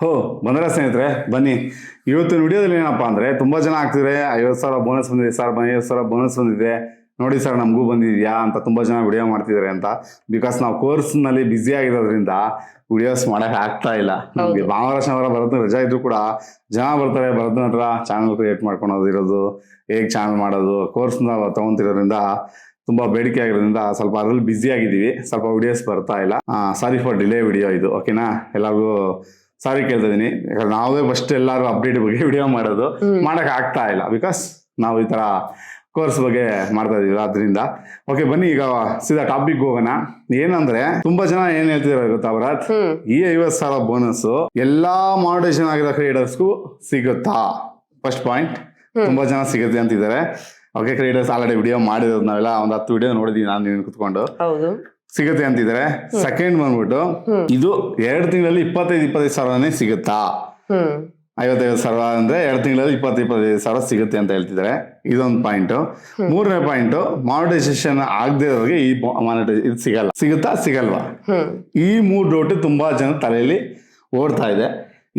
ಹೋ ಬಂದ್ರೆ ಸ್ನೇಹಿತರೆ ಬನ್ನಿ. ಇವತ್ತು ವಿಡಿಯೋದಲ್ಲಿ ಏನಪ್ಪ ಅಂದ್ರೆ ತುಂಬಾ ಜನ ಆಗ್ತಿದ್ರೆ. ಐವತ್ತು ಸಾವಿರ ಬೋನಸ್ ಬಂದಿದೆ. ಸರ್ ಐವತ್ತು ಸಾವಿರ ಬೋನಸ್ ಬಂದಿದೆ. ನೋಡಿ ಸರ್ ನಮಗೂ ಬಂದಿದ್ಯಾ ಅಂತ ತುಂಬಾ ಜನ ವಿಡಿಯೋ ಮಾಡ್ತಿದ್ದಾರೆ ಅಂತ. ಬಿಕಾಸ್ ನಾವು ಕೋರ್ಸ್ನಲ್ಲಿ ಬ್ಯುಸಿ ಆಗಿರೋದ್ರಿಂದ ವಿಡಿಯೋಸ್ ಮಾಡಕ್ ಆಗ್ತಾ ಇಲ್ಲ. ನಮ್ಗೆ ಭಾನುವಾರ ಶನಿವಾರ ಬರೋದು ರಜಾ ಇದ್ರು ಕೂಡ ಜನ ಬರ್ತಾರೆ. ಬರೋದ್ ನಂತರ ಚಾನಲ್ ಕ್ರಿಯೇಟ್ ಮಾಡ್ಕೊಳೋದು ಇರೋದು ಹೇಗ್ ಚಾನಲ್ ಮಾಡೋದು ಕೋರ್ಸ್ನ ತಗೊಂತಿರೋದ್ರಿಂದ ತುಂಬಾ ಬೇಡಿಕೆ ಆಗಿರೋದ್ರಿಂದ ಸ್ವಲ್ಪ ಅದ್ರಲ್ಲಿ ಬ್ಯುಸಿ ಆಗಿದ್ದೀವಿ. ಸ್ವಲ್ಪ ವಿಡಿಯೋಸ್ ಬರ್ತಾ ಇಲ್ಲ. ಸಾರಿ ಫಾರ್ ಡಿಲೇ ವಿಡಿಯೋ ಇದು. ಓಕೆನಾ ಎಲ್ಲರಿಗೂ ಸಾರಿ ಕೇಳ್ತಾ ಇದೀನಿ ಯಾಕಂದ್ರೆ ನಾವೇ ಫಸ್ಟ್ ಎಲ್ಲಾರು ಅಪ್ಡೇಟ್ ಬಗ್ಗೆ ವಿಡಿಯೋ ಮಾಡೋದು ಮಾಡಕ್ ಆಗ್ತಾ ಇಲ್ಲ. ಬಿಕಾಸ್ ನಾವು ಈ ತರ ಕೋರ್ಸ್ ಬಗ್ಗೆ ಮಾಡ್ತಾ ಇದೀವಿ ಅದರಿಂದ ಓಕೆ ಬನ್ನಿ ಈಗ ಸೀದಾ ಟಾಪಿಕ್ ಹೋಗೋಣ. ಏನಂದ್ರೆ ತುಂಬಾ ಜನ ಏನ್ ಹೇಳ್ತಿದಾರೆ ಗೊತ್ತಾ ಭರತ್? ಈ ಐವತ್ ಸಾವಿರ ಬೋನಸ್ ಎಲ್ಲಾ ಮಾಡೇಷನ್ ಆಗಿರೋ ಕ್ರಿಯೇಟರ್ಸ್ಗೂ ಸಿಗುತ್ತಾ? ಫಸ್ಟ್ ಪಾಯಿಂಟ್ ತುಂಬಾ ಜನ ಸಿಗುತ್ತೆ ಅಂತಿದ್ದಾರೆ. ಓಕೆ ಕ್ರೀಡರ್ಸ್ ಆಲ್ರೆಡಿ ವಿಡಿಯೋ ಮಾಡಿರೋದು ನಾವೆಲ್ಲ ಒಂದು ಹತ್ತು ವಿಡಿಯೋ ನೋಡಿದೀವಿ ನಾನು ನೀನು ಕುತ್ಕೊಂಡು. ಹೌದು. ಸಿಗುತ್ತೆ ಅಂತಿದ್ರೆ. ಸೆಕೆಂಡ್ ಬಂದ್ಬಿಟ್ಟು ಇದು ಎರಡು ತಿಂಗಳಲ್ಲಿ ಇಪ್ಪತ್ತೈದು ಇಪ್ಪತ್ತೈದು ಸಾವಿರನೇ ಸಿಗುತ್ತಾ? ಐವತ್ತೈದು ಸಾವಿರ ಅಂದ್ರೆ ಎರಡು ತಿಂಗಳಲ್ಲಿ ಇಪ್ಪತ್ತು ಇಪ್ಪತ್ತೈದು ಸಾವಿರ ಸಿಗುತ್ತೆ ಅಂತ ಹೇಳ್ತಿದ್ದಾರೆ ಇದೊಂದು ಪಾಯಿಂಟ್ ಮೂರನೇ ಪಾಯಿಂಟ್ ಮಾನಿಟೈಸೇಷನ್ ಆಗದೆ ಇರೋರಿಗೆ ಈ ಮಾನಿಟೈಸ್ ಇದು ಸಿಗಲ್ಲ. ಸಿಗುತ್ತಾ? ಸಿಗಲ್ವಾ? ಈ ಮೂರು ಡೌಟ್ ತುಂಬಾ ಜನ ತಲೆಯಲ್ಲಿ ಓಡ್ತಾ ಇದೆ.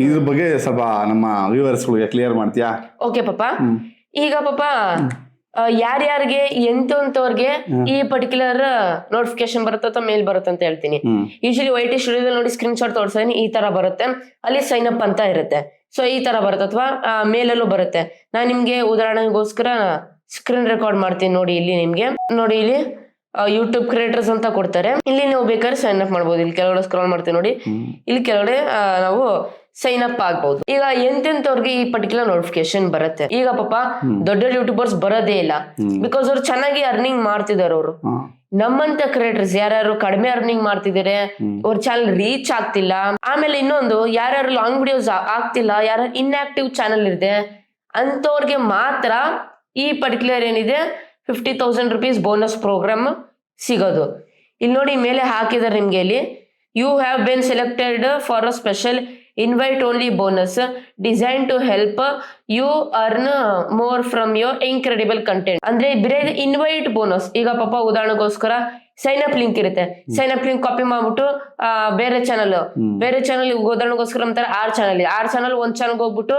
ಇದ್ರ ಬಗ್ಗೆ ಸ್ವಲ್ಪ ನಮ್ಮ ವ್ಯೂವರ್ಸ್ಗಳಿಗೆ ಕ್ಲಿಯರ್ ಮಾಡ್ತೀಯಾ? ಓಕೆ ಪಾಪ. ಈಗ ಪಾಪ ಯಾರ್ಯಾರಿಗೆ ಎಂತವ್ರಿಗೆ ಈ ಪರ್ಟಿಕ್ಯುಲರ್ ನೋಟಿಫಿಕೇಶನ್ ಬರುತ್ತೆ ಅಥವಾ ಮೇಲ್ ಬರುತ್ತೆ ಅಂತ ಹೇಳ್ತೀನಿ. ಯೂಶಲಿ ವೈ ಟಿ ಸ್ಟುಡಿಯೋದಲ್ಲಿ ನೋಡಿ ಸ್ಕ್ರೀನ್ ಶಾಟ್ ತೋರಿಸಿದೀನಿ ಈ ತರ ಬರುತ್ತೆ. ಅಲ್ಲಿ ಸೈನ್ ಅಪ್ ಅಂತ ಇರುತ್ತೆ. ಸೊ ಈ ತರ ಬರುತ್ತೆ ಅಥವಾ ಮೇಲಲ್ಲೂ ಬರುತ್ತೆ. ನಾನು ನಿಮ್ಗೆ ಉದಾಹರಣೆಗೋಸ್ಕರ ಸ್ಕ್ರೀನ್ ರೆಕಾರ್ಡ್ ಮಾಡ್ತೀನಿ ನೋಡಿ ಇಲ್ಲಿ ನಿಮ್ಗೆ. ನೋಡಿ ಇಲ್ಲಿ ಯೂಟ್ಯೂಬ್ ಕ್ರಿಯೇಟರ್ಸ್ ಅಂತ ಕೊಡ್ತಾರೆ. ಇಲ್ಲಿ ನೀವು ಬೇಕಾದ್ರೆ ಸೈನ್ ಅಪ್ ಮಾಡ್ಬೋದು. ಇಲ್ಲಿ ಕೆಳಗಡೆ ಸ್ಕ್ರಾಲ್ ಮಾಡ್ತೀವಿ ನೋಡಿ. ಇಲ್ಲಿ ಕೆಳಗಡೆ ನಾವು ಸೈನ್ ಅಪ್ ಆಗ್ಬಹುದು ಈಗ ಎಂತೆಂತವ್ರಿಗೆ ಈ ಪರ್ಟಿಕ್ಯುಲರ್ ನೋಟಿಫಿಕೇಶನ್ ಬರುತ್ತೆ? ಈಗ ಪಾಪ ದೊಡ್ಡ ಯೂಟ್ಯೂಬರ್ಸ್ ಬರೋದೇ ಇಲ್ಲ. ಬಿಕಾಸ್ ಅವ್ರು ಚೆನ್ನಾಗಿ ಅರ್ನಿಂಗ್ ಮಾಡ್ತಿದಾರೆ ಅವರು. ನಮ್ಮಂತ ಕ್ರಿಯೇಟರ್ಸ್ ಯಾರ್ಯಾರು ಕಡಿಮೆ ಅರ್ನಿಂಗ್ ಮಾಡ್ತಿದ್ದಾರೆ ಅವ್ರ ಚಾನಲ್ ರೀಚ್ ಆಗ್ತಿಲ್ಲ. ಆಮೇಲೆ ಇನ್ನೊಂದು ಯಾರ್ಯಾರು ಲಾಂಗ್ ವಿಡಿಯೋಸ್ ಆಗ್ತಿಲ್ಲ ಯಾರು ಇನ್ಆಕ್ಟಿವ್ ಚಾನಲ್ ಇದೆ ಅಂತವ್ರಿಗೆ ಮಾತ್ರ ಈ ಪರ್ಟಿಕ್ಯುಲರ್ ಏನಿದೆ fifty thousand rupees bonus program ಸಿಗೋದು. ಇಲ್ಲಿ ನೋಡಿ ಮೇಲೆ ಹಾಕಿದಾರೆ ನಿಮ್ಗೆ ಇಲ್ಲಿ. You have been selected for a special invite only bonus design to help you earn more from your incredible content ಅಂದ್ರೆ ಬೇರೆ ಇನ್ವೈಟ್ ಬೋನಸ್ ಈಗ ಪಾಪ ಉದಾಹರಣೆಗೋಸ್ಕರ ಸೈನ್ ಅಪ್ ಲಿಂಕ್ ಇರುತ್ತೆ. ಸೈನ್ ಅಪ್ ಲಿಂಕ್ ಕಾಪಿ ಮಾಡ್ಬಿಟ್ಟು ಬೇರೆ ಚಾನಲ್ ಬೇರೆ ಚಾನಲ್ ಉದಾಹರಣೆಗೋಸ್ಕರ ಅಂತಾರೆ ಆರ್ ಚಾನಲ್ ಆರ್ ಚಾನಲ್ ಒಂದ್ ಚಾನಲ್ ಹೋಗ್ಬಿಟ್ಟು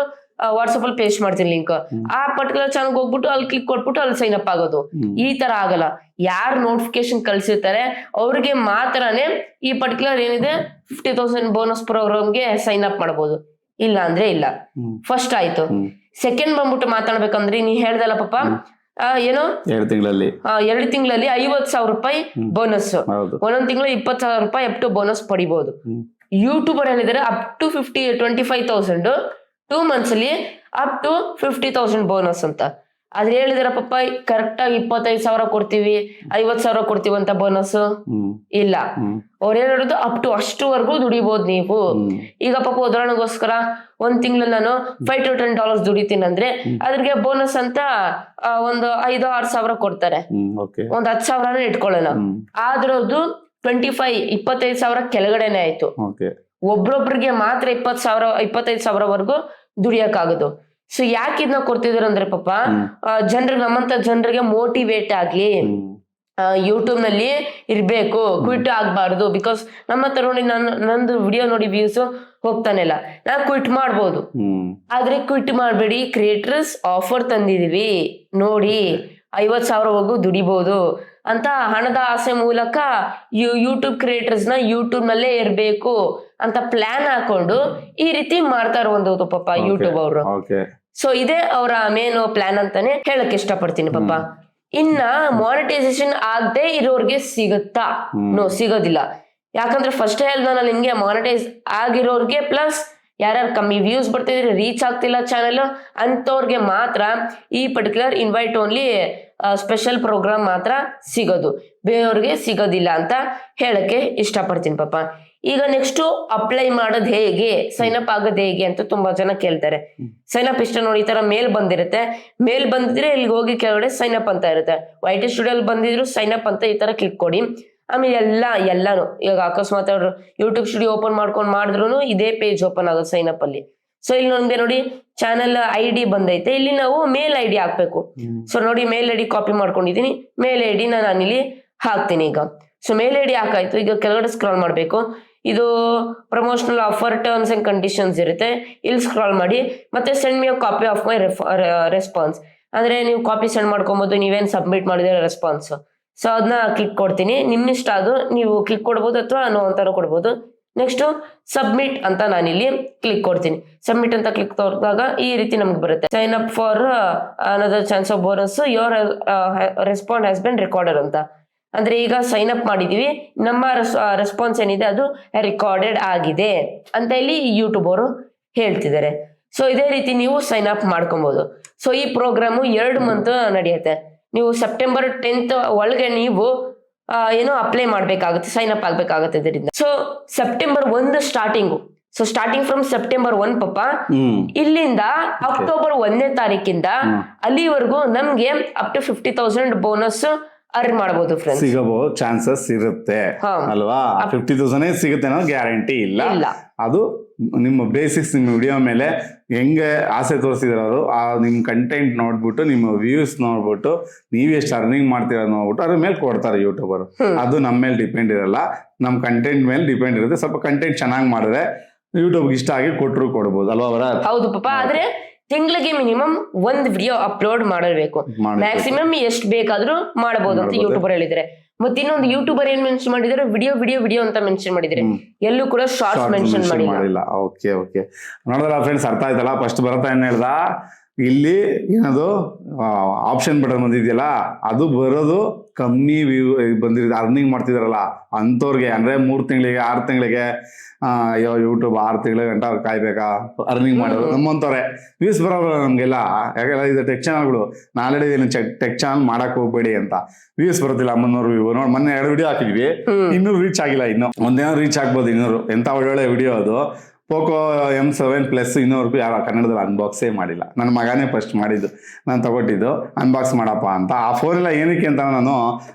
ವಾಟ್ಸಪ್ ಅಲ್ಲಿ ಪೇಸ್ಟ್ ಮಾಡ್ತೀನಿ ಲಿಂಕ್ ಆ ಪರ್ಟಿಕ್ಯುಲರ್ ಚಾನಲ್ ಹೋಗ್ಬಿಟ್ಟು ಅಲ್ಲಿ ಕ್ಲಿಕ್ ಕೊಟ್ಬಿಟ್ಟು ಅಲ್ಲಿ ಸೈನ್ ಅಪ್ ಆಗೋದು. ಈ ತರ ಆಗಲ್ಲ. ಯಾರು ನೋಟಿಫಿಕೇಶನ್ ಕಳ್ಸಿರ್ತಾರೆ ಅವ್ರಿಗೆ ಮಾತ್ರನೇ ಈ ಪರ್ಟಿಕ್ಯುಲರ್ ಏನಿದೆ ಫಿಫ್ಟಿ ತೌಸಂಡ್ ಬೋನಸ್ ಪ್ರೋಗ್ರಾಮ್ಗೆ ಸೈನ್ ಅಪ್ ಮಾಡಬಹುದು ಇಲ್ಲ ಅಂದ್ರೆ ಇಲ್ಲ. ಫಸ್ಟ್ ಆಯ್ತು. ಸೆಕೆಂಡ್ ಬಂದ್ಬಿಟ್ಟು ಮಾತಾಡ್ಬೇಕಂದ್ರೆ ನೀ ಹೇಳ್ದಲ್ಲ ಪಾಪ ಏನು? ಎರಡು ತಿಂಗಳಲ್ಲಿ. ಎರಡು ತಿಂಗಳಲ್ಲಿ ಐವತ್ ಸಾವಿರ ರೂಪಾಯಿ ಬೋನಸ್ ಒಂದೊಂದ್ ತಿಂಗಳು ಇಪ್ಪತ್ ಸಾವಿರ ರೂಪಾಯಿ ಅಪ್ ಟು ಬೋನಸ್ ಪಡಿಬಹುದು. ಯೂಟ್ಯೂಬರ್ ಹೇಳಿದರೆ up to fifty twenty five thousand two months ಅಲ್ಲಿ up to fifty thousand bonus ಅಂತ. ಆದ್ರೆ ಹೇಳಿದ್ರ ಪಪ್ಪ ಕರೆಕ್ಟ್ ಆಗಿ ಇಪ್ಪತ್ತೈದು ಸಾವಿರ ಕೊಡ್ತೀವಿ ಐವತ್ ಸಾವಿರ ಕೊಡ್ತೀವಿ ಅಂತ ಬೋನಸ್ ಇಲ್ಲ. ಅವ್ರ ಏನ್ ಹೇಳುದು ಅಪ್ ಟು ಅಷ್ಟುವರೆಗೂ ದುಡಿಬಹುದು ನೀವು. ಈಗ ಪಾಪ ಉದಾಹರಣೆಗೋಸ್ಕರ ಒಂದ್ ತಿಂಗಳು ನಾನು ಫೈವ್ ಟು ಟೆನ್ ಡಾಲರ್ಸ್ ದುಡಿತೀನಿ ಅಂದ್ರೆ ಅದ್ರಿಗೆ ಬೋನಸ್ ಅಂತ ಒಂದು ಐದು ಆರು ಸಾವಿರ ಕೊಡ್ತಾರೆ. ಒಂದ್ ಹತ್ತು ಸಾವಿರನೇ ಇಟ್ಕೊಳ್ಳೋಣ. ಆದ್ರದ್ದು ಆದ್ರೆ ಅದು ಟ್ವೆಂಟಿ ಫೈವ್ ಇಪ್ಪತ್ತೈದು ಸಾವಿರ ಕೆಳಗಡೆನೆ ಆಯ್ತು. ಒಬ್ರೊಬ್ರಿಗೆ ಮಾತ್ರ ಇಪ್ಪತ್ ಸಾವಿರ ಇಪ್ಪತ್ತೈದು ಸಾವಿರವರೆಗೂ ದುಡಿಯಕ್ಕಾಗೋದು. ಸೊ ಯಾಕೆ ಇದನ್ನ ಕೊಡ್ತಿದ್ರು ಅಂದ್ರೆ ಪಾಪ ಜನರಿಗೆ ನಮ್ಮಂತ ಜನರಿಗೆ ಮೋಟಿವೇಟ್ ಆಗ್ಲಿ ಯೂಟ್ಯೂಬ್ನಲ್ಲಿ ಇರ್ಬೇಕು ಕ್ವಿಟ್ ಆಗ್ಬಾರ್ದು ಬಿಕಾಸ್ ನಮ್ಮ ಹತ್ರ ನೋಡಿ ನಾನು ನಂದು ವಿಡಿಯೋ ನೋಡಿ ವ್ಯೂಸ್ ಹೋಗ್ತಾನೆ ಇಲ್ಲ. ನಾ ಕ್ವಿಟ್ ಮಾಡ್ಬೋದು. ಆದ್ರೆ ಕ್ವಿಟ್ ಮಾಡ್ಬೇಡಿ ಕ್ರಿಯೇಟರ್ಸ್ ಆಫರ್ ತಂದಿದೀವಿ. ನೋಡಿ. ಐವತ್ ಸಾವಿರವರೆಗೂ ದುಡಿಬಹುದು ಅಂತ ಹಣದ ಆಸೆ ಮೂಲಕ ಯು ಯೂಟ್ಯೂಬ್ ಕ್ರಿಯೇಟರ್ಸ್ನ ಯೂಟ್ಯೂಬ್ ನಲ್ಲೇ ಇರ್ಬೇಕು ಅಂತ ಪ್ಲಾನ್ ಹಾಕೊಂಡು ಈ ರೀತಿ ಮಾಡ್ತಾ ಇರುವಂತದ್ದು ಪಾಪ ಯೂಟ್ಯೂಬ್ ಅವರು. ಸೊ ಇದೇ ಅವರ ಮೇನ್ ಪ್ಲಾನ್ ಅಂತಾನೆ ಹೇಳಕ್ ಇಷ್ಟಪಡ್ತೀನಿ ಪಾಪ. ಇನ್ನ ಮಾನಿಟೈಸೇಷನ್ ಆಗದೆ ಇರೋರ್ಗೆ ಸಿಗುತ್ತಾ? ನೋ ಸಿಗೋದಿಲ್ಲ. ಯಾಕಂದ್ರೆ ಫಸ್ಟ್ ಹೇಳ್ದ ನಿಮ್ಗೆ ಮಾನಿಟೈಸ್ ಆಗಿರೋರ್ಗೆ ಪ್ಲಸ್ ಯಾರ್ಯಾರು ಕಮ್ಮಿ ವ್ಯೂಸ್ ಬರ್ತಿದ್ರೆ ರೀಚ್ ಆಗ್ತಿಲ್ಲ ಚಾನೆಲ್ ಅಂಥವ್ರಿಗೆ ಮಾತ್ರ ಈ particular invite only special program ಮಾತ್ರ ಸಿಗೋದು. ಬೇರೆಯವ್ರಿಗೆ ಸಿಗೋದಿಲ್ಲ ಅಂತ ಹೇಳಕ್ಕೆ ಇಷ್ಟಪಡ್ತೀನಿ ಪಾಪ. ಈಗ ನೆಕ್ಸ್ಟ್ ಅಪ್ಲೈ ಮಾಡೋದು ಹೇಗೆ ಸೈನ್ ಅಪ್ ಆಗೋದು ಹೇಗೆ ಅಂತ ತುಂಬಾ ಜನ ಕೇಳ್ತಾರೆ. ಸೈನ್ ಅಪ್ ಇಷ್ಟ ನೋಡಿ ಈ ತರ ಮೇಲ್ ಬಂದಿರುತ್ತೆ. ಮೇಲ್ ಬಂದಿದ್ರೆ ಇಲ್ಲಿಗೆ ಹೋಗಿ ಕೆಳಗಡೆ ಸೈನ್ ಅಪ್ ಅಂತ ಇರುತ್ತೆ. ವೈಟ್ ಸ್ಟುಡಿಯೋ ಬಂದಿದ್ರು ಸೈನ್ ಅಪ್ ಅಂತ ಈ ತರ ಕ್ಲಿಕ್ ಕೊಡಿ. ಆಮೇಲೆ ಎಲ್ಲ ಎಲ್ಲಾನು. ಈಗ ಅಕಸ್ಮಾತ್ ಅವ್ರು ಯೂಟ್ಯೂಬ್ ಸ್ಟುಡಿಯೋ ಓಪನ್ ಮಾಡ್ಕೊಂಡು ಮಾಡಿದ್ರು ಇದೇ ಪೇಜ್ ಓಪನ್ ಆಗೋದು ಸೈನ್ ಅಪ್ ಅಲ್ಲಿ. ಸೊ ಇಲ್ಲಿ ನಮ್ಗೆ ನೋಡಿ ಚಾನಲ್ ಐ ಡಿ ಬಂದೈತೆ. ಇಲ್ಲಿ ನಾವು ಮೇಲ್ ಐ ಡಿ ಹಾಕ್ಬೇಕು. ಸೊ ನೋಡಿ ಮೇಲ್ ಐ ಡಿ ಕಾಪಿ ಮಾಡ್ಕೊಂಡಿದ್ದೀನಿ. ಮೇಲ್ ಐ ಡಿ ನಾನು ಇಲ್ಲಿ ಹಾಕ್ತೀನಿ ಈಗ. ಸೊ ಮೇಲ್ ಐ ಡಿ ಹಾಕಾಯ್ತು. ಈಗ ಕೆಳಗಡೆ ಸ್ಕ್ರಾಲ್ ಮಾಡಬೇಕು. ಇದು promotional offer terms and conditions ಇರುತ್ತೆ. ಇಲ್ಲಿ ಸ್ಕ್ರಾಲ್ ಮಾಡಿ. ಮತ್ತೆ send me copy of my response ಅಂದ್ರೆ ನೀವು ಕಾಪಿ ಸೆಂಡ್ ಮಾಡ್ಕೊಬೋದು ನೀವೇನು ಸಬ್ಮಿಟ್ ಮಾಡಿದ್ರೆ ರೆಸ್ಪಾನ್ಸ್ ಸೊ ಅದನ್ನ ಕ್ಲಿಕ್ ಕೊಡ್ತೀನಿ. ನಿಮ್ಮ ಇಷ್ಟ ಅದು ನೀವು ಕ್ಲಿಕ್ ಕೊಡ್ಬೋದು ಅಥವಾ ನೋ ಅಂತಾನು ಕೊಡ್ಬೋದು. ನೆಕ್ಸ್ಟ್ ಸಬ್ಮಿಟ್ ಅಂತ ನಾನಿಲ್ಲಿ ಕ್ಲಿಕ್ ಕೊಡ್ತೀನಿ. ಸಬ್ಮಿಟ್ ಅಂತ ಕ್ಲಿಕ್ ತೋರಿದಾಗ ಈ ರೀತಿ ನಮ್ಗೆ ಬರುತ್ತೆ. Sign up for another chance of bonus your respond has been recorder ಅಂತ. ಅಂದ್ರೆ ಈಗ ಸೈನ್ ಅಪ್ ಮಾಡಿದೀವಿ. ನಮ್ಮ ರೆಸ್ಪಾನ್ಸ್ ಏನಿದೆ ಅದು ರೆಕಾರ್ಡೆಡ್ ಆಗಿದೆ ಅಂತ ಇಲ್ಲಿ ಯೂಟ್ಯೂಬ್ ಅವರು ಹೇಳ್ತಿದ್ದಾರೆ. ಸೊ ಇದೇ ರೀತಿ ನೀವು ಸೈನ್ ಅಪ್ ಮಾಡ್ಕೊಬಹುದು ಸೊ ಈ ಪ್ರೋಗ್ರಾಮು ಎರಡು ಮಂತ್ ನಡೆಯುತ್ತೆ. ನೀವು ಸೆಪ್ಟೆಂಬರ್ ಟೆಂತ್ ಒಳಗೆ ನೀವು ಏನೋ ಅಪ್ಲೈ ಮಾಡಬೇಕಾಗುತ್ತೆ ಸೈನ್ ಅಪ್ ಆಗ್ಬೇಕಾಗುತ್ತೆ ಇದರಿಂದ. ಸೊ ಸೆಪ್ಟೆಂಬರ್ ಒಂದ್ starting so starting from September one ಪಪ್ಪ ಇಲ್ಲಿಂದ ಅಕ್ಟೋಬರ್ ಒಂದನೇ ತಾರೀಕಿಂದ ಅಲ್ಲಿವರೆಗೂ ನಮ್ಗೆ up to fifty thousand bonus earn ಮಾಡಬಹುದು ಫ್ರೆಂಡ್ಸ್ ಸಿಗಬಹುದು ಚಾನ್ಸಸ್ ಇರುತ್ತೆ ಅಲ್ವಾ? ಫಿಫ್ಟಿ ತೌಸಂಡ್ ಸಿಗುತ್ತೆ ಅನ್ನೋ ಗ್ಯಾರಂಟಿ ಇಲ್ಲ. ಅದು ನಿಮ್ಮ ಬೇಸಿಕ್ಸ್ ನಿಮ್ಮ ವಿಡಿಯೋ ಮೇಲೆ ಹೆಂಗೆ ಆಸೆ ತೋರಿಸಿದ್ರು ಆ ನಿಮ್ಮ ಕಂಟೆಂಟ್ ನೋಡ್ಬಿಟ್ಟು ನಿಮ್ಮ ವ್ಯೂಸ್ ನೋಡ್ಬಿಟ್ಟು ನೀವು ಎಷ್ಟು ಅರ್ನಿಂಗ್ ಮಾಡ್ತೀರ ನೋಡ್ಬಿಟ್ಟು ಅದ್ರ ಮೇಲೆ ಕೊಡ್ತಾರೆ ಯೂಟ್ಯೂಬರ್ ಅದು ನಮ್ಮ ಮೇಲೆ ಡಿಪೆಂಡ್ ಇರಲ್ಲ. ನಮ್ಮ ಕಂಟೆಂಟ್ ಮೇಲೆ ಡಿಪೆಂಡ್ ಇರುತ್ತೆ. ಸ್ವಲ್ಪ ಕಂಟೆಂಟ್ ಚೆನ್ನಾಗಿ ಮಾಡಿದ್ರೆ ಯೂಟ್ಯೂಬ್ ಇಷ್ಟ ಆಗಿ ಕೊಟ್ಟರು ಕೊಡ್ಬೋದು. ಅಲ್ವಾ ಅವರ ಹೌದು ಪಾಪ ಆದ್ರೆ ತಿಂಗಳಿಗೆ ಮಿನಿಮಮ್ ಒಂದ್ ವಿಡಿಯೋ ಅಪ್ಲೋಡ್ ಮಾಡಬೇಕು ಮ್ಯಾಕ್ಸಿಮಮ್ ಎಷ್ಟ್ ಬೇಕಾದ್ರೂ ಮಾಡಬಹುದು ಅಂತ ಯೂಟ್ಯೂಬರ್ ಹೇಳಿದ್ರೆ. ಮತ್ತೆ ಇನ್ನೊಂದು ಯೂಟ್ಯೂಬರ್ ಏನ್ ಮೆನ್ಷನ್ ಮಾಡಿದ್ರೆ? ವಿಡಿಯೋ ವಿಡಿಯೋ ವಿಡಿಯೋ ಅಂತ ಮೆನ್ಷನ್ ಮಾಡಿದ್ರೆ. ಎಲ್ಲೂ ಕೂಡ ಶಾರ್ಟ್ಸ್ ಮೆನ್ಷನ್ ಮಾಡಿಲ್ಲ. ಮಾಡಿಲ್ಲ. ಓಕೆ ಓಕೆ ನೋಡಿದ್ರ ಫ್ರೆಂಡ್ಸ್ ಅರ್ಥ ಆಯ್ತಲ್ಲ? ಫಸ್ಟ್ ಬರತ್ತಾ ಏನ್ ಹೇಳ್ದ? ಇಲ್ಲಿ ಏನದು ಆಪ್ಷನ್ ಬಟನ್ ಬಂದಿದೆಯಲ್ಲ ಅದು ಬರೋದು ಕಮ್ಮಿ ವ್ಯೂ ಬಂದಿರೋದು ಅರ್ನಿಂಗ್ ಮಾಡ್ತಿದಾರಲ್ಲ ಅಂಥವ್ರಿಗೆ ಅಂದ್ರೆ ಮೂರ್ ತಿಂಗಳಿಗೆ ಆರು ತಿಂಗಳಿಗೆ ಅಯ್ಯೋ ಯೂಟ್ಯೂಬ್ ಆರು ತಿಂಗಳ ಗಂಟ ಅವ್ರು ಕಾಯ್ಬೇಕಾ? ಅರ್ನಿಂಗ್ ಮಾಡೋದು ನಮ್ಮಂತವ್ರೆ ವ್ಯೂಸ್ ಬರೋಲ್ಲ ನಮ್ಗೆಲ್ಲ. ಯಾಕೆಲ್ಲ ಇದು ಟೆಕ್ ಚಾನಲ್ಗಳು ನಾಳೆ ಟೆಕ್ ಚಾನಲ್ ಮಾಡಕ್ ಹೋಗ್ಬೇಡಿ ಅಂತ. ವ್ಯೂಸ್ ಬರೋದಿಲ್ಲ ಅಮ್ಮನವ್ರು ವ್ಯೂ ನೋಡಿ ಮೊನ್ನೆ ಎರಡು ವಿಡಿಯೋ ಹಾಕಿದ್ವಿ. ಇನ್ನೂ ರೀಚ್ ಆಗಿಲ್ಲ ಇನ್ನು. ಒಂದೇನೋ ರೀಚ್ ಆಗ್ಬೋದು ಇನ್ನೂರು. ಎಂತ ಒಳ್ಳೊಳ್ಳೆ ವಿಡಿಯೋ ಅದು. ಪೋಕೋ ಎಂ ಸೆವೆನ್ ಪ್ಲಸ್ ಇನ್ನೂವರೆಗೂ ಯಾರು ಕನ್ನಡದಲ್ಲಿ ಅನ್ಬಾಕ್ಸೇ ಮಾಡಿಲ್ಲ. ನನ್ನ ಮಗನೇ ಫಸ್ಟ್ ಮಾಡಿದ್ದು. ನಾನು ತಗೊಟ್ಟಿದ್ದು. ಅನ್ಬಾಕ್ಸ್ ಮಾಡಪ್ಪ ಅಂತ. ಆ ಫೋನೆಲ್ಲ ಏನಕ್ಕೆ ಅಂತ ನಾನು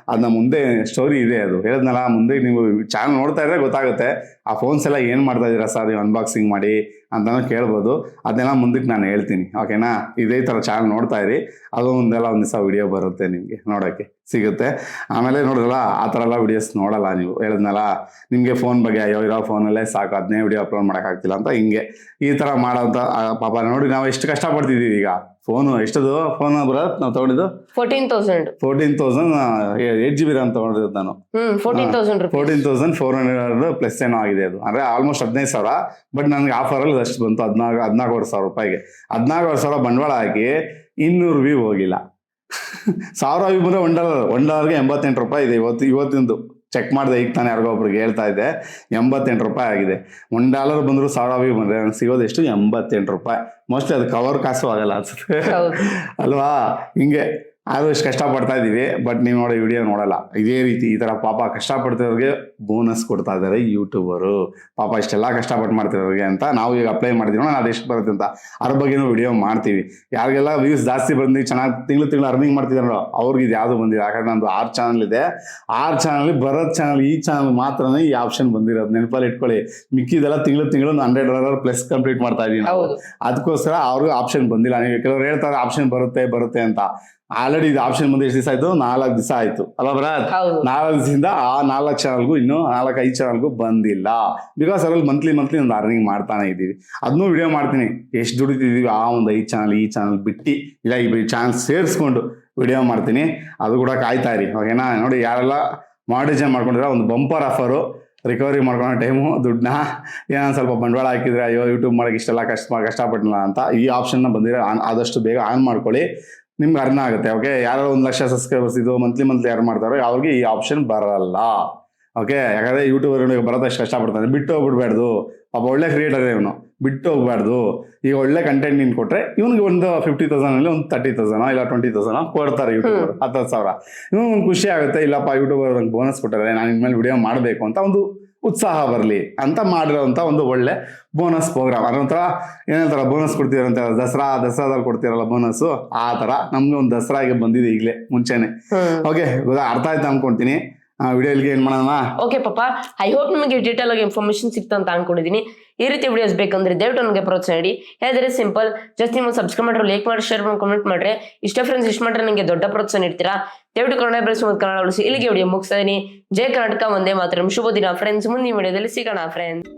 ಅದನ್ನ ಮುಂದೆ ಸ್ಟೋರಿ ಇದೆ ಅದು. ಹೇಳಿದ್ನಲ್ಲ, ಮುಂದೆ ನೀವು ಚಾನಲ್ ನೋಡ್ತಾ ಇದ್ರೆ ಗೊತ್ತಾಗುತ್ತೆ. ಆ ಫೋನ್ಸ್ ಎಲ್ಲ ಏನು ಮಾಡ್ತಾ ಇದ್ದೀರಾ ಸರ್ ನೀವು ಅನ್ಬಾಕ್ಸಿಂಗ್ ಮಾಡಿ ಅಂತಲೂ ಕೇಳ್ಬೋದು. ಅದನ್ನೆಲ್ಲ ಮುಂದಕ್ಕೆ ನಾನು ಹೇಳ್ತೀನಿ. ಓಕೆನಾ ಇದೇ ಥರ ಚಾನಲ್ ನೋಡ್ತಾ ಇರಿ. ಅದು ಒಂದೆಲ್ಲ ಒಂದು ದಿವಸ ವಿಡಿಯೋ ಬರುತ್ತೆ ನಿಮಗೆ ನೋಡೋಕ್ಕೆ ಸಿಗುತ್ತೆ. ಆಮೇಲೆ ನೋಡಿದ್ರಲ್ಲ ಆ ಥರ ಎಲ್ಲ ವಿಡಿಯೋಸ್ ನೋಡಲ್ಲ ನೀವು. ಹೇಳಿದ್ನಲ್ಲ ನಿಮಗೆ ಫೋನ್ ಬಗ್ಗೆ ಅಯ್ಯೋ ಇರೋ ಫೋನಲ್ಲೇ ಸಾಕು ಅದನ್ನೇ ವಿಡಿಯೋ ಅಪ್ಲೋಡ್ ಮಾಡೋಕ್ಕಾಗ್ತಿಲ್ಲ ಅಂತ ಹಿಂಗೆ. ಈ ಥರ ಮಾಡೋಂಥ ಪಾಪ ನೋಡಿ ನಾವು ಎಷ್ಟು ಕಷ್ಟಪಡ್ತಿದ್ದೀವಿ ಈಗ. ಫೋನು ಎಷ್ಟದು? ಫೋನ್ ಬರೋದು ನಾವು ತೊಗೊಂಡಿದ್ದು? Fourteen thousand fourteen thousand eight G B RAM ತೊಗೊಂಡಿದ್ದು ನಾನು. Fourteen thousand four hundred plus ಏನೋ ಆಗಿದೆ ಅದು. ಅಂದ್ರೆ ಆಲ್ಮೋಸ್ಟ್ ಹದಿನೈದು ಸಾವಿರ. ಬಟ್ ನನಗೆ ಆಫರಲ್ಲಿ ಅಷ್ಟು ಬಂತು. ಹದಿನಾಲ್ಕು ಹದಿನಾಲ್ಕೂವರೆ ಸಾವಿರ ರೂಪಾಯಿಗೆ. ಹದಿನಾಲ್ಕೂವರೆ ಸಾವಿರ ಬಂಡವಾಳ ಹಾಕಿ ಇನ್ನೂರು ವ್ಯೂ ಹೋಗಿಲ್ಲ. ಸಾವಿರ ಇಬ್ಬರು ಒನ್ ಡಾಲರ್ ಒನ್ ಡಾಲರ್ಗೆ ಎಂಬತ್ತೆಂಟು ರೂಪಾಯಿ ಇದೆ. ಇವತ್ತು ಇವತ್ತಿಂದು ಚೆಕ್ ಮಾಡಿದೆ ಈಗ ತಾನೇ ಯಾರಿಗೋ ಒಬ್ರಿಗೆ ಹೇಳ್ತಾ ಇದ್ದೆ. ಎಂಬತ್ತೆಂಟು ರೂಪಾಯಿ ಆಗಿದೆ. ಒನ್ ಡಾಲರ್ ಬಂದರೂ ಸಾವಿರ ಬಂದರೆ ನನಗೆ ಸಿಗೋದು ಎಷ್ಟು? ಎಂಬತ್ತೆಂಟು ರೂಪಾಯಿ. ಮೋಸ್ಟ್ಲಿ ಅದು ಕವರ್ ಕಾಸು ಆಗಲ್ಲ ಅನ್ಸುತ್ತೆ. ಅಲ್ವಾ? ಹಿಂಗೆ ಆದರೂ ಇಷ್ಟು ಕಷ್ಟಪಡ್ತಾ ಇದ್ದೀವಿ. ಬಟ್ ನೀವು ನೋಡೋ ವಿಡಿಯೋ ನೋಡಲ್ಲ. ಇದೇ ರೀತಿ ಈ ಥರ ಪಾಪ ಕಷ್ಟಪಡ್ತಿರೋರಿಗೆ ಬೋನಸ್ ಕೊಡ್ತಾ ಇದ್ದಾರೆ ಯೂಟ್ಯೂಬರು ಪಾಪ ಇಷ್ಟೆಲ್ಲ ಕಷ್ಟಪಟ್ಟು ಮಾಡ್ತಿರೋರಿಗೆ ಅಂತ ನಾವು ಈಗ ಅಪ್ಲೈ ಮಾಡಿದ್ರು ನಾನು ಅದು ಎಷ್ಟು ಬರುತ್ತೆ ಅಂತ. ಅದ್ರ ಬಗ್ಗೆನೂ ವಿಡಿಯೋ ಮಾಡ್ತೀವಿ. ಯಾರಿಗೆಲ್ಲ ವ್ಯೂಸ್ ಜಾಸ್ತಿ ಬಂದು ಚೆನ್ನಾಗಿ ತಿಂಗಳು ತಿಂಗಳು ಅರ್ನಿಂಗ್ ಮಾಡ್ತಿದಾರೋ ಅವ್ರಿಗೆ ಇದು ಯಾವುದು ಬಂದಿದೆ ಯಾಕಂದ್ರೆ ನಂದು ಆರು ಚಾನಲ್ ಇದೆ. ಆರು ಚಾನಲ್ ಬರೋದ್ ಚಾನಲ್ ಈ ಚಾನಲ್ ಮಾತ್ರನೇ ಈ ಆಪ್ಷನ್ ಬಂದಿರೋದು. ನೆನಪಲ್ಲಿ ಇಟ್ಕೊಳ್ಳಿ. ಮಿಕ್ಕಿದೆಲ್ಲ ತಿಂಗಳು ತಿಂಗಳು ಹಂಡ್ರೆಡ್ ಡಾಲರ್ ಪ್ಲಸ್ ಕಂಪ್ಲೀಟ್ ಮಾಡ್ತಾ ಇದೀವಿ ನಾವು. ಅದಕ್ಕೋಸ್ಕರ ಅವ್ರಿಗೂ ಆಪ್ಷನ್ ಬಂದಿಲ್ಲ. ನೀವು ಕೆಲವರು ಹೇಳ್ತಾರೆ ಆಪ್ಷನ್ ಬರುತ್ತೆ ಬರುತ್ತೆ ಅಂತ. ಆಲ್ರೆಡಿ ಇದು ಆಪ್ಷನ್ ಬಂದು ಎಷ್ಟು ದಿವಸ ಆಯ್ತು? ನಾಲ್ಕು ದಿವಸ ಆಯ್ತು. ಅಲ್ಲ ಬರ ನಾಲ್ಕು ದಿವಸದಿಂದ ಆ ನಾಲ್ಕು ಚಾನಲ್ಗೂ ಇನ್ನು ನಾಲ್ಕು, ಐದು ಚಾನಲ್ಗೂ ಬಂದಿಲ್ಲ. ಬಿಕಾಸ್ ಅದ್ರಲ್ಲಿ ಮಂತ್ಲಿ ಮಂತ್ಲಿ ಒಂದು ಅರ್ನಿಂಗ್ ಮಾಡ್ತಾನೆ ಇದ್ದೀವಿ. ಅದನ್ನೂ ವಿಡಿಯೋ ಮಾಡ್ತೀನಿ. ಎಷ್ಟು ದುಡಿತಿದ್ದೀವಿ? ಆ ಒಂದು ಐದು ಚಾನಲ್ ಈ ಚಾನಲ್ ಬಿಟ್ಟು, ಇಲ್ಲ ಈ ಚಾನಲ್ ಸೇರಿಸ್ಕೊಂಡು ವಿಡಿಯೋ ಮಾಡ್ತೀನಿ. ಅದು ಕೂಡ ಕಾಯ್ತಾ ಇರಿ. ಓಕೆನಾ? ನೋಡಿ, ಯಾರೆಲ್ಲ ಮಾಡಿಜನ್ ಮಾಡ್ಕೊಂಡಿರೋ ಒಂದು ಬಂಪರ್ ಆಫರು ರಿಕವರಿ ಮಾಡ್ಕೊಳೋ ಟೈಮು ದುಡ್ಡನ್ನ ಏನೋ ಸ್ವಲ್ಪ ಬಂಡವಾಳ ಹಾಕಿದ್ರೆ, ಅಯ್ಯೋ ಯೂಟ್ಯೂಬ್ ಮಾಡಕ್ಕೆ ಇಷ್ಟೆಲ್ಲ ಕಷ್ಟ ಕಷ್ಟಪಟ್ಟಲ್ಲ ಅಂತ ಈ ಆಪ್ಷನ್ನ ಬಂದಿರೋ ಆದಷ್ಟು ಬೇಗ ಆನ್ ಮಾಡ್ಕೊಳ್ಳಿ. ನಿಮ್ಗೆ ಅರ್ನ ಆಗುತ್ತೆ, ಓಕೆ? ಯಾರು ಒಂದು ಲಕ್ಷ ಸಬ್ಸ್ಕ್ರೈಬರ್ಸ್ ಇದು ಮಂತ್ಲಿ ಮಂತ್ಲಿ ಯಾರು ಮಾಡ್ತಾರೋ, ಅವ್ರಿಗೆ ಈ ಆಪ್ಷನ್ ಬರಲ್ಲ. ಓಕೆ ಯಾಕಂದ್ರೆ ಯೂಟ್ಯೂಬರ್ ಬರೋದಷ್ಟು ಕಷ್ಟಪಡ್ತಾನೆ ಬಿಟ್ಟು ಹೋಗ್ಬಿಡ್ಬಾರ್ದು. ಪಾಪ ಒಳ್ಳೆ ಕ್ರಿಯೇಟರ್ ಇವನು. ಬಿಟ್ಟು ಹೋಗ್ಬಾರ್ದು. ಈಗ ಒಳ್ಳೆ ಕಂಟೆಂಟ್ ನೀನು ಕೊಟ್ರೆ ಇವನಿಗೆ ಒಂದು ಫಿಫ್ಟಿ ತೌಸಂಡ್ ಅಲ್ಲಿ ಒಂದು ತರ್ಟಿ ತೌಸಂಡ್ ಇಲ್ಲ ಟ್ವೆಂಟಿ ತೌಸಂಡ್ ಕೊಡ್ತಾರೆ ಯೂಟ್ಯೂಬರ್ ಹತ್ತು ಸಾವಿರ. ಇವನು ಒಂದು ಖುಷಿ ಆಗುತ್ತೆ ಇಲ್ಲಪ್ಪ ಯೂಟ್ಯೂಬರ್ ನಂಗೆ ಬೋನಸ್ ಕೊಟ್ಟರೆ ನಾನು ಇನ್ಮೇಲೆ ವಿಡಿಯೋ ಮಾಡಬೇಕು ಅಂತ ಒಂದು ಉತ್ಸಾಹ ಬರಲಿ ಅಂತ ಮಾಡಿರೋಂಥ ಒಂದು ಒಳ್ಳೆ ಬೋನಸ್ ಪ್ರೋಗ್ರಾಮ್ ಅದೊಂಥರ ಏನಂತಾರ ಬೋನಸ್ ಕೊಡ್ತೀರಂತ ದಸರಾ ದಸರಾದಲ್ಲಿ ಕೊಡ್ತೀರಲ್ಲ ಬೋನಸ್ಸು ಆ ಥರ ನಮಗೆ ಒಂದು ದಸರಾಗೆ ಬಂದಿದೆ ಈಗಲೇ ಮುಂಚೆನೆ. ಓಕೆ ಅರ್ಥ ಆಯ್ತು ಅನ್ಕೊಂತೀನಿ. ವಿಡಿಯೋ ಏನು ಮಾಡೋಣ. ಓಕೆ ಪಾಪ. ಐ ಹೋಪ್ ನಿಮಗೆ ಡೀಟೇಲ್ ಆಗಿ ಇನ್ಫಾರ್ಮೇಶನ್ ಸಿಕ್ತು ಅಂತ ಅನ್ಕೊಂಡಿದ್ದೀನಿ ಈ ರೀತಿ ವಿಡಿಯೋಸ್ ಬೇಕಂದ್ರೆ ದಯವಿಟ್ಟು ನನಗೆ ಪ್ರೋತ್ಸಾಹ ನೀಡಿ. ಹೇಳಿದ್ರೆ ಸಿಂಪಲ್ ಜಸ್ಟ್ ನೀವು ಸಬ್ಸ್ಕ್ರೈಬ್ ಮಾಡ್ರೆ ಲೈಕ್ ಮಾಡಿ ಶೇರ್ ಮಾಡಿ ಕಮೆಂಟ್ ಮಾಡ್ರೆ, ಇಷ್ಟ ಫ್ರೆಂಡ್ಸ್ ಇಷ್ಟ ಮಾಡ್ರೆ ನನಗೆ ದೊಡ್ಡ ಪ್ರೋತ್ಸಾಹ ನೀಡ್ತೀರಾ? ದಯವಿಟ್ಟು ಕನ್ನಡ ಬೆಳೆಸಿ ಕನ್ನಡ ಉಳಿಸಿ. ಇಲ್ಲಿಗೆ ವಿಡಿಯೋ ಮುಗಿಸ್ತಾ ಇದೀನಿ. ಜೈ ಕರ್ನಾಟಕ ಒಂದೇ ಮಾತ್ರ. ಶುಭ ದಿನ ಫ್ರೆಂಡ್ಸ್ ಮುಂದಿನ ವಿಡಿಯೋದಲ್ಲಿ ಸಿಗೋಣ ಫ್ರೆಂಡ್ಸ್